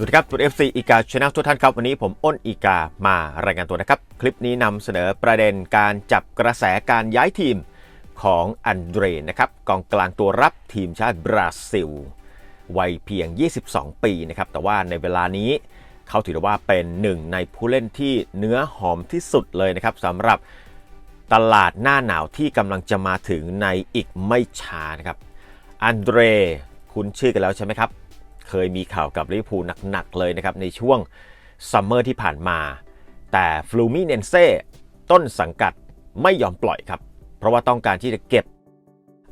สวัสดีครับตัว FC อีกาช anel ทุกท่านครับ วันนี้ผมอ้นอีกามารายงานตัวนะครับ คลิปนี้นำเสนอประเด็นการจับกระแสการย้ายทีมของอันเดรนะครับกองกลางตัวรับทีมชาติบราซิล วัยเพียง 22 ปีนะครับแต่ว่าในเวลานี้เขาถือว่าเป็นหนึ่งในผู้เล่นที่เนื้อหอมที่สุดเลยนะครับสำหรับตลาดหน้าหนาวที่กำลังจะมาถึงในอีกไม่ช้านะครับอันเดรคุ้นชื่อกันแล้วใช่ไหมครับ เคยมีข่าวกับลิเวอร์พูลหนักๆเลยนะครับในช่วงซัมเมอร์ที่ผ่านมา แต่ฟลูมิเนนเซ่ต้นสังกัดไม่ยอมปล่อยครับ เพราะว่าต้องการที่จะเก็บ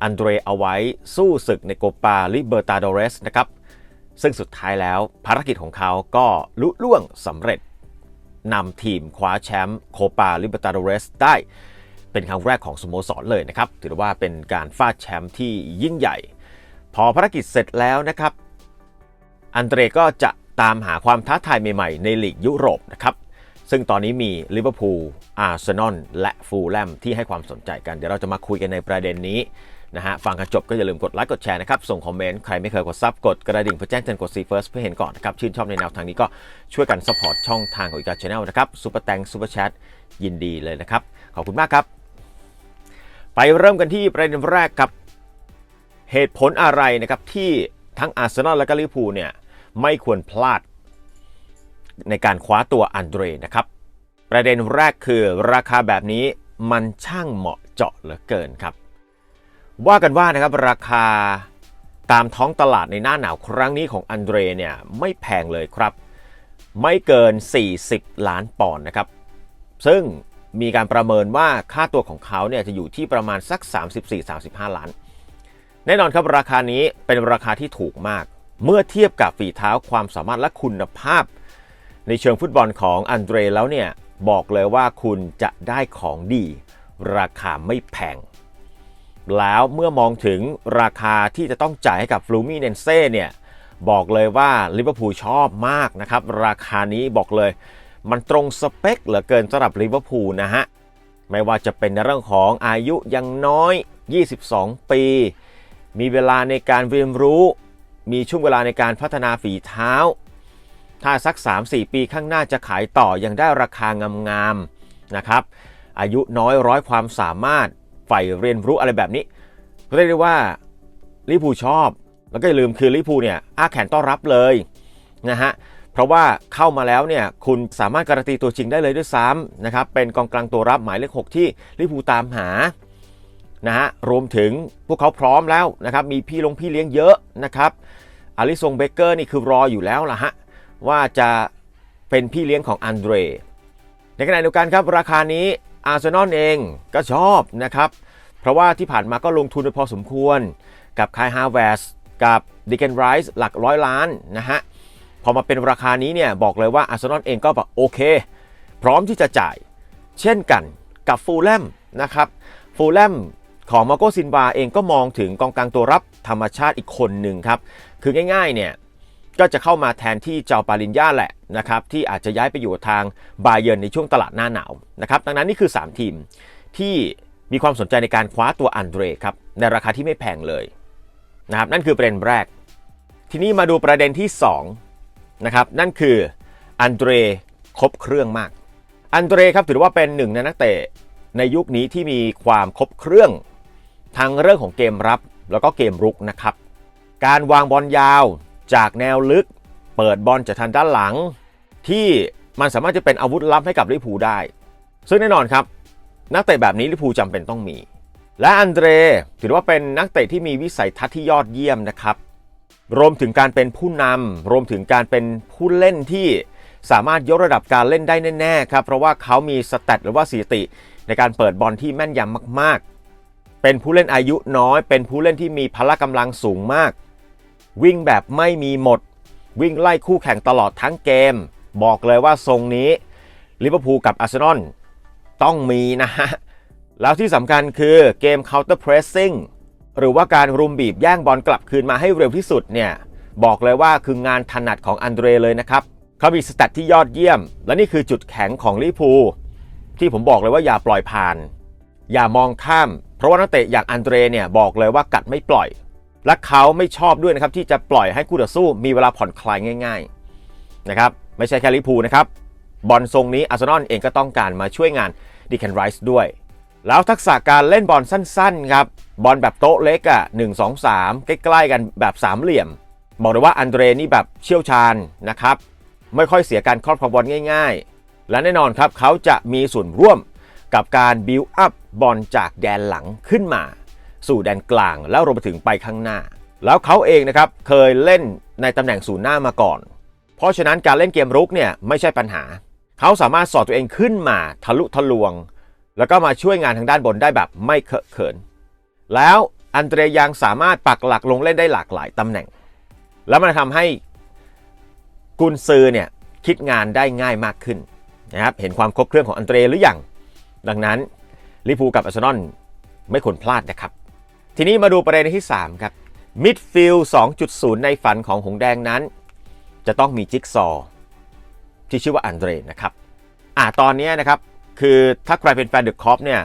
อันเดรเอาไว้สู้ศึกในโกปาลิเบอร์ตาโดเรสนะครับซึ่งสุดท้ายแล้วภารกิจของเขาก็ลุล่วงสำเร็จนำทีมคว้าแชมป์โคปาลิเบอร์ตาโดเรสได้ เป็นครั้งแรกของสโมสรเลยนะครับ ถือว่าเป็นการฟาดแชมป์ที่ยิ่งใหญ่ พอภารกิจเสร็จแล้วนะครับ อันเดรก็จะตามหาความท้าทายใหม่ๆ ในลีกยุโรปนะครับ ซึ่งตอนนี้มีลิเวอร์พูล อาร์เซนอล และฟูลแลมที่ให้ความสนใจกัน เดี๋ยวเราจะมาคุยกันในประเด็นนี้นะฮะ ฟังกันจบก็อย่าลืมกดไลค์ กดแชร์นะครับ ส่งคอมเมนต์ ใครไม่เคยกดซับ กดกระดิ่งเพื่อแจ้งเตือนกดซีเฟิร์สเพื่อเห็นก่อนนะครับ ชื่นชอบในแนวทางนี้ก็ช่วยกันสปอร์ตช่องทางของอีกาชแนลนะครับซูเปอร์แตงซูเปอร์แชทยินดีเลยนะครับ ขอบคุณมากครับ ไปเริ่มกันที่ประเด็นแรกครับ เหตุผลอะไรนะครับที่ทั้งอาร์เซนอลและก็ลิเวอร์พูลเนี่ย ไม่ควรพลาด ในการคว้าตัวอันเดรนะครับ ประเด็นแรกคือราคาแบบนี้มันช่างเหมาะเจาะเหลือเกินครับ ว่ากันว่านะครับราคาตามท้องตลาดในหน้าหนาวครั้งนี้ของอันเดรเนี่ยไม่แพงเลยครับ ไม่เกิน 40 ล้านปอนด์นะครับ ซึ่งมีการประเมินว่าค่าตัวของเขาเนี่ยจะอยู่ที่ประมาณสัก 34-35 ล้าน แน่นอนครับราคานี้เป็นราคาที่ถูกมาก เมื่อเทียบกับฝีเท้าความสามารถและคุณภาพ ในเชิงฟุตบอลของอันเดรแล้วเนี่ย บอกเลยว่าคุณจะได้ของดี ราคาไม่แพง แล้วเมื่อมองถึงราคาที่จะต้องจ่ายให้กับฟลูมิเนนเซ่เนี่ยบอกเลยว่าลิเวอร์พูลชอบมากนะครับ ราคานี้บอกเลย มันตรงสเปคเหลือเกินสำหรับลิเวอร์พูลนะฮะ ไม่ว่าจะเป็นในเรื่องของอายุยังน้อย 22 ปี มีเวลาในการเรียนรู้ มีช่วงเวลาในการพัฒนาฝีเท้า ถ้าสัก 3-4 ปีข้างหน้าจะขายต่อยังได้ราคางามๆนะครับ อายุน้อยร้อยความสามารถใฝ่เรียนรู้อะไรแบบนี้เรียกได้ว่าลิพูชอบ แล้วก็อย่าลืมคือลิพูเนี่ยอ้าแขนต้อนรับเลยนะฮะเพราะว่าเข้ามาแล้วเนี่ยคุณสามารถการันตีตัวจริงได้เลยด้วยซ้ำนะครับเป็นกองกลางตัวรับหมายเลข 6 ที่ลิพูตามหานะฮะรวมถึงพวกเขาพร้อมแล้วนะครับมีพี่ลงพี่เลี้ยงเยอะนะครับ อาริซงเบเกอร์นี่คือรออยู่แล้วล่ะฮะ ว่าจะเป็นพี่เลี้ยงของอันเดรในขณะเดียวกันครับ ราคานี้อาร์เซนอลเองก็ชอบนะครับ เพราะว่าที่ผ่านมาก็ลงทุนไปพอสมควร กับคายฮาวเวสกับดิเกนไรส์หลักร้อยล้านนะฮะ พอมาเป็นราคานี้เนี่ยบอกเลยว่าอาร์เซนอลเองก็แบบโอเค พร้อมที่จะจ่าย เช่นกันกับฟูลแลมนะครับฟูลแลมของมาโกซินวาเองก็มองถึงกองกลางตัวรับธรรมชาติอีกคนหนึ่งครับ คือง่ายๆเนี่ยก็จะเข้ามาแทนที่เจ้าปาลินยาแหละนะครับที่อาจจะย้ายไปอยู่ทางบาเยิร์นในช่วงตลาดหน้าหนาวนะครับดังนั้นนี่คือ 3 ทีมที่มีความสนใจในการคว้าตัวอันเดรครับในราคาที่ไม่แพงเลยนะครับนั่นคือประเด็นแรก ทีนี้มาดูประเด็นที่2นะครับนั่นคืออันเดรครบเครื่องมาก อันเดรครับถือว่าเป็นหนึ่งในนักเตะในยุคนี้ที่มีความครบเครื่อง ทั้งเรื่องของเกมรับแล้วก็เกมรุกนะครับ การวางบอลยาวจากแนวลึก เปิดบอลจากทางด้านหลัง ที่มันสามารถจะเป็นอาวุธลับให้กับลิพูได้ ซึ่งแน่นอนครับ นักเตะแบบนี้ลิเวอร์พูลจำเป็นต้องมี และอันเดรถือว่าเป็นนักเตะที่มีวิสัยทัศน์ที่ยอดเยี่ยมนะครับ รวมถึงการเป็นผู้นำรวมถึงการเป็นผู้เล่นที่สามารถยกระดับการเล่นได้แน่ๆครับ เพราะว่าเขามีสเตตหรือว่าสถิติ ในการเปิดบอลที่แม่นยำมาก ๆ เป็นผู้เล่นอายุน้อย เป็นผู้เล่นที่มีพละกำลังสูงมาก วิ่งแบบไม่มีหมด วิ่งไล่คู่แข่งตลอดทั้งเกม บอกเลยว่าทรงนี้ลิเวอร์พูลกับอาร์เซนอลต้องมีนะฮะ แล้วที่สำคัญคือเกม counter pressing หรือว่าการรุมบีบแย่งบอลกลับคืนมาให้เร็วที่สุดเนี่ย บอกเลยว่าคืองานถนัดของอันเดรเลยนะครับ เขามีสแตทที่ยอดเยี่ยม และนี่คือจุดแข็งของลิเวอร์พูลที่ผมบอกเลยว่าอย่าปล่อยผ่าน อย่ามองข้าม เพราะว่านักเตะอย่างอันเดรเนี่ยบอกเลยว่ากัดไม่ปล่อย และเขาไม่ชอบด้วยนะครับที่จะปล่อยให้คู่ต่อสู้มีเวลาผ่อนคลายง่าย ๆนะครับไม่ใช่แค่ลิพูนะครับบอลทรงนี้อาร์เซนอลเองก็ต้องการมาช่วยงานดิแคนไรส์ด้วย แล้วทักษะการเล่นบอลสั้นๆครับบอลแบบโต๊ะเล็กอะ่ะหนึ่งสองสามใกล้ๆกันแบบสามเหลี่ยม บอกเลยว่าอันเดรนี่แบบเชี่ยวชาญนะครับไม่ค่อยเสียการครอบครองบอลง่าย ๆ และแน่นอนครับเขาจะมีส่วนร่วมกับการบิวอัพบอลจากแดนหลังขึ้นมา สู่แดนกลาง แล้วรวมไปถึงไปข้างหน้า แล้วเขาเองนะครับเคยเล่นในตำแหน่งศูนย์หน้ามาก่อน เพราะฉะนั้นการเล่นเกมรุกเนี่ยไม่ใช่ปัญหา เขาสามารถสอดตัวเองขึ้นมาทะลุทะลวง แล้วก็มาช่วยงานทางด้านบนได้แบบไม่เคอะเขิน แล้วอันเดรยังสามารถปักหลักลงเล่นได้หลากหลายตำแหน่ง แล้วมันทำให้กุนซือเนี่ยคิดงานได้ง่ายมากขึ้นนะครับเห็นความครบเครื่องของอันเดรหรืออยังดังนั้นลิเวอร์พูกับอาร์เซนอลไม่ควรพลาดนะครับ ทีนี้มาดูประเด็นที่ 3 ครับมิดฟิลด์2.0 ในฝันของหงแดงนั้น จะต้องมีจิ๊กซอว์ที่ชื่อว่าอันเดรนะครับอ่าตอนนี้นะครับ คือถ้าใครเป็นแฟนเดอะคอปเนี่ย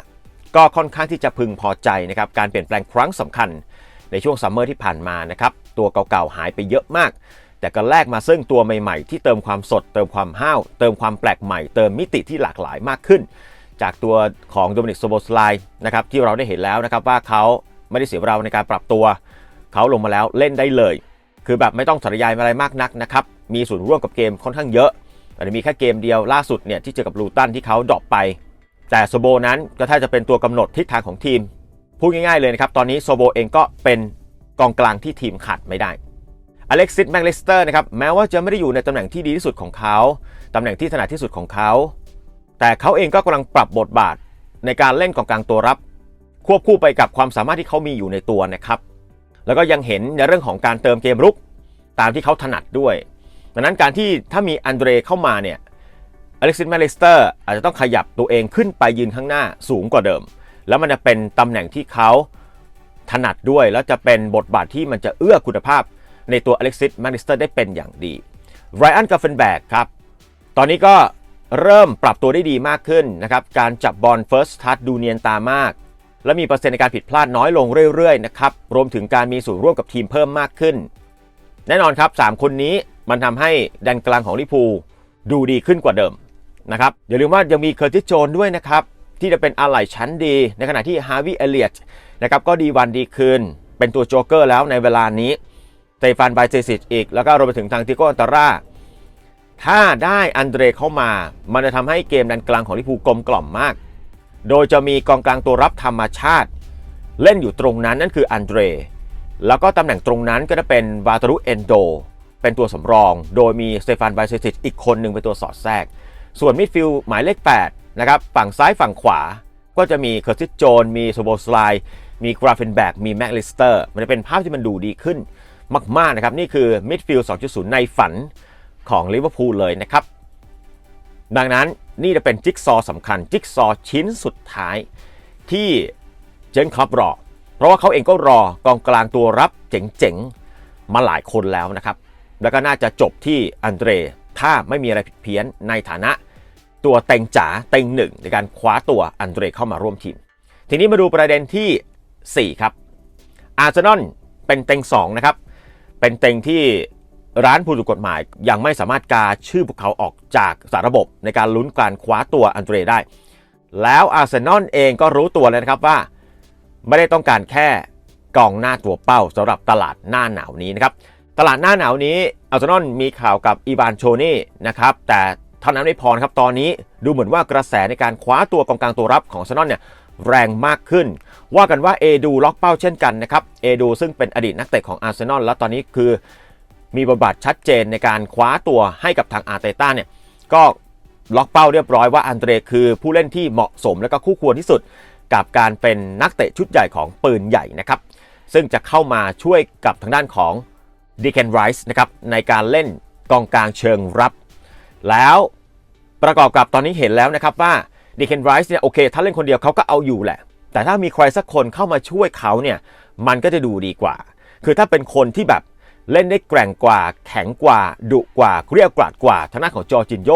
ก็ค่อนข้างที่จะพึงพอใจนะครับ การเปลี่ยนแปลงครั้งสำคัญในช่วงซัมเมอร์ที่ผ่านมานะครับ ตัวเก่าๆหายไปเยอะมาก แต่ก็แลกมาซึ่งตัวใหม่ๆ ที่เติมความสด เติมความห้าว เติมความแปลกใหม่ เติมมิติที่หลากหลายมากขึ้น จากตัวของโดมินิกโซโบสไลนะครับที่เราได้เห็นแล้วนะครับว่าเขา ไม่ได้เสียเวลาในการปรับตัวเขาลงมาแล้วเล่นได้เลย คือแบบไม่ต้องสรยายอะไรมากนักนะครับมีส่วนร่วมกับเกมค่อนข้างเยอะอาจจะมีแค่เกมเดียวล่าสุดเนี่ยที่เจอกับลูตันที่เขาดรอปไป แต่โซโบนั้นก็ถ้าจะเป็นตัวกำหนดทิศทางของทีมพูดง่ายๆเลยนะครับตอนนี้โซโบเองก็เป็นกองกลางที่ทีมขาดไม่ได้อเล็กซิสแมกเลสเตอร์นะครับแม้ว่าจะไม่ได้อยู่ในตำแหน่งที่ดีที่สุดของเขาตำแหน่งที่ถนัดที่สุดของเขา แต่เขาเองก็กำลังปรับบทบาทในการเล่นกองกลางตัวรับ ควบคู่ไปกับความสามารถที่เขามีอยู่ในตัวนะครับ แล้วก็ยังเห็นในเรื่องของการเติมเกมรุกตามที่เขาถนัดด้วย ดังนั้นการที่ถ้ามีอันเดรเข้ามาเนี่ยอเล็กซิสแมลิสเตอร์อาจจะต้องขยับตัวเองขึ้นไปยืนข้างหน้าสูงกว่าเดิม แล้วมันจะเป็นตำแหน่งที่เขาถนัดด้วย แล้วจะเป็นบทบาทที่มันจะเอื้อคุณภาพในตัวอเล็กซิสแมลิสเตอร์ได้เป็นอย่างดีไรอันกาเฟนแบกครับ ตอนนี้ก็เริ่มปรับตัวได้ดีมากขึ้นนะครับ การจับบอลเฟิร์สทัชดูเนียนตามาก และมีเปอร์เซ็นต์ในการผิดพลาดน้อยลงเรื่อยๆนะครับรวมถึงการมีส่วนร่วมกับทีมเพิ่มมากขึ้น แน่นอนครับ 3 คนนี้มันทำให้แดนกลางของลิพูดูดีขึ้นกว่าเดิมนะครับอย่าลืมว่ายังมีเคอร์ติสโจนด้วยนะครับที่จะเป็นอะไหล่ชั้นดี ในขณะที่ฮาร์วีเอเลียตนะครับก็ดีวันดีคืน เป็นตัวโจ๊กเกอร์แล้วในเวลานี้เตฟานไบเจซิตอีก แล้วก็รวมไปถึงทางติโกอันตาร่าถ้าได้อันเดรเข้ามา มันจะทำให้เกมแดนกลางของลิพูกลมกล่อมมาก โดยจะมีกองกลางตัวรับธรรมชาติ เล่นอยู่ตรงนั้นนั่นคืออันเดรแล้วก็ตำแหน่งตรงนั้นก็จะเป็นวาตารุเอนโด เป็นตัวสำรอง โดยมีสเตฟานไบเซติชอีกคนหนึ่งเป็นตัวสอดแทรก ส่วนมิดฟิลด์หมายเลข8นะครับฝั่งซ้ายฝั่งขวา ก็จะมีเคอร์ติสโจน มีโซโบสไลมีกราฟเฟนแบกมีแม็กลิสเตอร์ มันจะเป็นภาพที่มันดูดีขึ้นมาก ๆ นะครับ นี่คือมิดฟิลด์2.0 ในฝันของลิเวอร์พูลเลยนะครับ ดังนั้น นี่จะเป็นจิ๊กซอว์สำคัญ จิ๊กซอชิ้นสุดท้ายที่เจนคลับรอ เพราะว่าเขาเองก็รอกองกลางตัวรับเจ๋งๆ มาหลายคนแล้วนะครับ แล้วก็น่าจะจบที่อันเดรถ้าไม่มีอะไรผิดเพี้ยนในฐานะตัวเต็งจ๋าเต็งหนึ่งในการคว้าตัวอันเดรเข้ามาร่วมทีม ทีนี้มาดูประเด็นทีสี่4 ครับอาร์เซนอลเป็นเต็ง2นะครับเป็นเต็งที่ ร้านผู้ถูกกฎหมายยังไม่สามารถกาชื่อพวกเขาออกจากสารระบบในการลุ้นการคว้าตัวอันเดรได้ แล้วอาร์เซนอลเองก็รู้ตัวเลยนะครับว่า ไม่ได้ต้องการแค่กองหน้าตัวเป้าสำหรับตลาดหน้าหนาวนี้นะครับ ตลาดหน้าหนาวนี้อาร์เซนอลมีข่าวกับอีบานโชนี่นะครับแต่เท่านั้นไม่พอครับตอนนี้ดูเหมือนว่ากระแสในการคว้าตัวกองกลางตัวรับของอาร์เซนอลเนี่ยแรงมากขึ้น ว่ากันว่าเอดูล็อกเป้าเช่นกันนะครับเอดูซึ่งเป็นอดีตนักเตะของอาร์เซนอลแล้วตอนนี้คือ มีบทบาทชัดเจนในการคว้าตัวให้กับทางอาร์เตต้าเนี่ยก็ล็อกเป้าเรียบร้อยว่าอันเดรคือผู้เล่นที่เหมาะสมและก็คู่ควรที่สุด กับการเป็นนักเตะชุดใหญ่ของปืนใหญ่นะครับ ซึ่งจะเข้ามาช่วยกับทางด้านของดีเคนไรส์นะครับในการเล่นกองกลางเชิงรับ แล้วประกอบกับตอนนี้เห็นแล้วนะครับว่าดีเคนไรส์เนี่ยโอเค ถ้าเล่นคนเดียวเขาก็เอาอยู่แหละ แต่ถ้ามีใครสักคนเข้ามาช่วยเขาเนี่ยมันก็จะดูดีกว่า คือถ้าเป็นคนที่แบบ เล่นได้แกร่งกว่า แข็งกว่า ดุกว่าเกรียกราดกว่าทางด้านของจอจินโย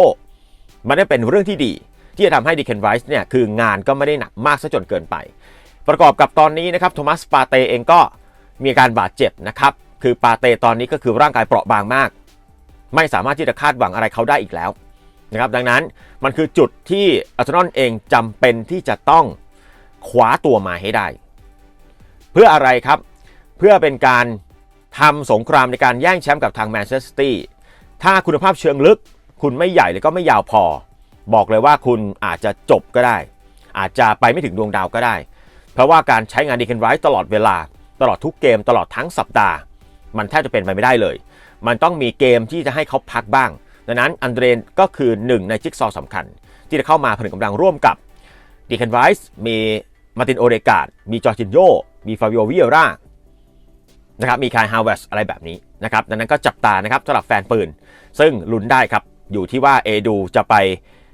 มันได้เป็นเรื่องที่ดี ที่จะทำให้ดีเคนไรส์เนี่ยคืองานก็ไม่ได้หนักมากซะจนเกินไป ประกอบกับตอนนี้นะครับโทมัสปาเตเองก็มีการบาดเจ็บนะครับ คือปาเตตอนนี้ก็คือร่างกายเปราะบางมาก ไม่สามารถที่จะคาดหวังอะไรเขาได้อีกแล้วนะครับดังนั้นมันคือจุดที่อาร์เซนอลเองจำเป็นที่จะต้องคว้าตัวมาให้ได้ เพื่ออะไรครับ เพื่อเป็นการ ทำสงครามในการแย่งแชมป์กับทางแมนเชสเตอร์ซิตี้ถ้าคุณภาพเชิงลึก คุณไม่ใหญ่เลยก็ไม่ยาวพอ บอกเลยว่าคุณอาจจะจบก็ได้ อาจจะไปไม่ถึงดวงดาวก็ได้ เพราะว่าการใช้งานดีเคนไรท์ตลอดเวลา ตลอดทุกเกมตลอดทั้งสัปดาห์ มันแทบจะเป็นไปไม่ได้เลย มันต้องมีเกมที่จะให้เขาพักบ้าง ดังนั้นอันเดรนก็คือหนึ่งในจิ๊กซอว์สำคัญ ที่จะเข้ามาผนึกกำลังร่วมกับดีเคนไรส์มีมาตินโอเดกาดมีจอร์จินโยมีฟาบิโอวิเอร่า นะครับมีคายฮาวเวสอะไรแบบนี้นะครับดังนั้นก็จับตานะครับสำหรับแฟนปืน ซึ่งลุ้นได้ครับ อยู่ที่ว่าเอดูจะไป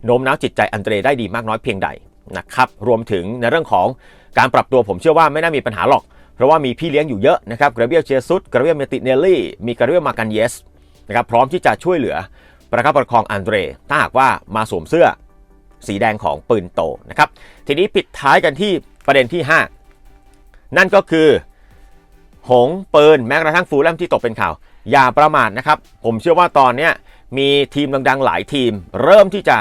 โน้มน้าวจิตใจอันเดรได้ดีมากน้อยเพียงใดนะครับรวมถึงในเรื่องของการปรับตัวผมเชื่อว่าไม่น่ามีปัญหาหรอก เพราะว่ามีพี่เลี้ยงอยู่เยอะนะครับกราเบียลเจซุสกราเบียลเมติเนลลี่มีกราเบียลมากันเยสนะครับพร้อมที่จะช่วยเหลือประคับประคองอันเดรถ้าหากว่ามาสวมเสื้อสีแดงของปืนโตนะครับทีนี้ปิดท้ายกันที่ประเด็นที่ 5 นั่นก็คือ หงปืนแม้กระทั่งฟูลแลมที่ตกเป็นข่าว อย่าประมาทนะครับ ผมเชื่อว่าตอนนี้มีทีมดังๆ หลายทีม เริ่มที่จะ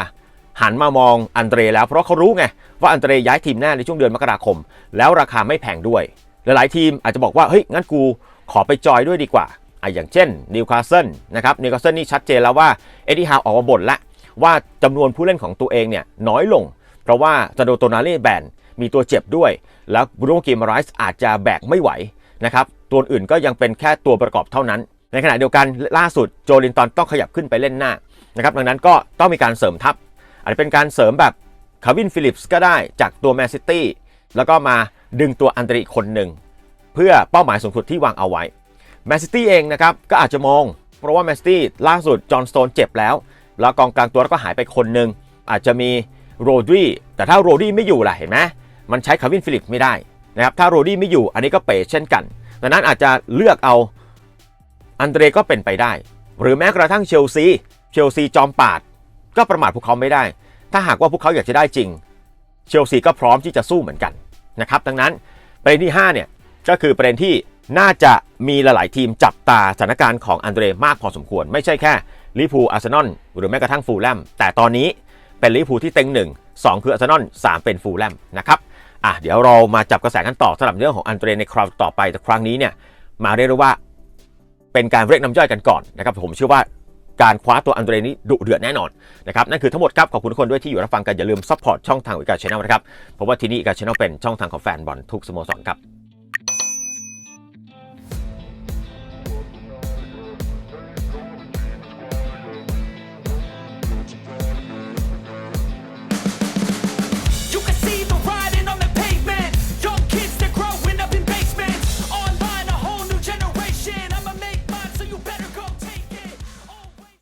หันมามองอันเดรแล้ว เพราะเขารู้ไงว่าอันเดรย้ายทีมแน่ในช่วงเดือนมกราคม แล้วราคาไม่แพงด้วย หลายๆทีมอาจจะบอกว่าเฮ้ยงั้นกูขอไปจอยด้วยดีกว่าอะอย่างเช่นนิวคาสเซิลนะครับนิวคาสเซิลนี่ชัดเจนแล้วว่าเอ็ดดี้ฮาวออกมาบ่นล้วว่าจำนวนผู้เล่นของตัวเองเนี่ยน้อยลง เพราะว่าซาโดโตนาเล่แบนมีตัวเจ็บด้วย แล้วบรูโนกิมไรส์อาจจะแบกไม่ไหว นะครับตัวอื่นก็ยังเป็นแค่ตัวประกอบเท่านั้น ในขณะเดียวกันล่าสุดโจลินตันต้องขยับขึ้นไปเล่นหน้านะครับดังนั้นก็ต้องมีการเสริมทัพ อาจจะเป็นการเสริมแบบคาวินฟิลิปส์ก็ได้จากตัวแมนซิตี้แล้วก็มาดึงตัวอันเดรอีกคนหนึ่ง เพื่อเป้าหมายสูงสุดที่วางเอาไว้แมนซิตี้เองนะครับก็อาจจะมอง เพราะว่าแมนซิตี้ล่าสุดจอห์นสโตนเจ็บแล้ว แล้วกองกลางตัวก็หายไปคนหนึ่งอาจจะมีโรดรีแต่ถ้าโรดรีไม่อยู่ล่ะเห็นไหมมันใช้คาวินฟิลิปส์ไม่ได้ นะครับถ้าโรดรีไม่อยู่อันนี้ก็เป๋เช่นกันดังนั้นอาจจะเลือกเอาอันเดรก็เป็นไปได้ หรือแม้กระทั่งเชลซีเชลซีจอมปาด ก็ประมาทพวกเขาไม่ได้ ถ้าหากว่าพวกเขาอยากจะได้จริง เชลซีก็พร้อมที่จะสู้เหมือนกันนะครับดังนั้นประเด็นที่5เนี่ยก็คือประเด็นที่น่าจะมีหลาย ๆ ทีมจับตาสถานการณ์ของอันเดรมากพอสมควร ไม่ใช่แค่ลิพูอาร์เซนอลหรือแม้กระทั่งฟูลแลมแต่ตอนนี้เป็นลิพูที่เต็งหนึ่งสองคืออาร์เซนอลสามเป็นฟูลแลมนะครับ อะเดี๋ยวเรามาจับกระแสกันต่อสำหรับเรื่องของอันเตรในคราวต่อไปแต่ครั้งนี้เนี่ยมาเรียกได้ว่าเป็นการเรียกน้ำย่อยกันก่อนนะครับผมเชื่อว่าการคว้าตัวอันเดรนี้ดุเดือดแน่นอนนะครับนั่นคือทั้งหมดครับ ขอบคุณทุกคนด้วยที่อยู่รับฟังกัน อย่าลืมซัพพอร์ตช่องทางวิกาชแนลนะครับเพราะว่าที่นี่วิกาชแนลเป็นช่องทางของแฟนบอลทุกสโมสรครับ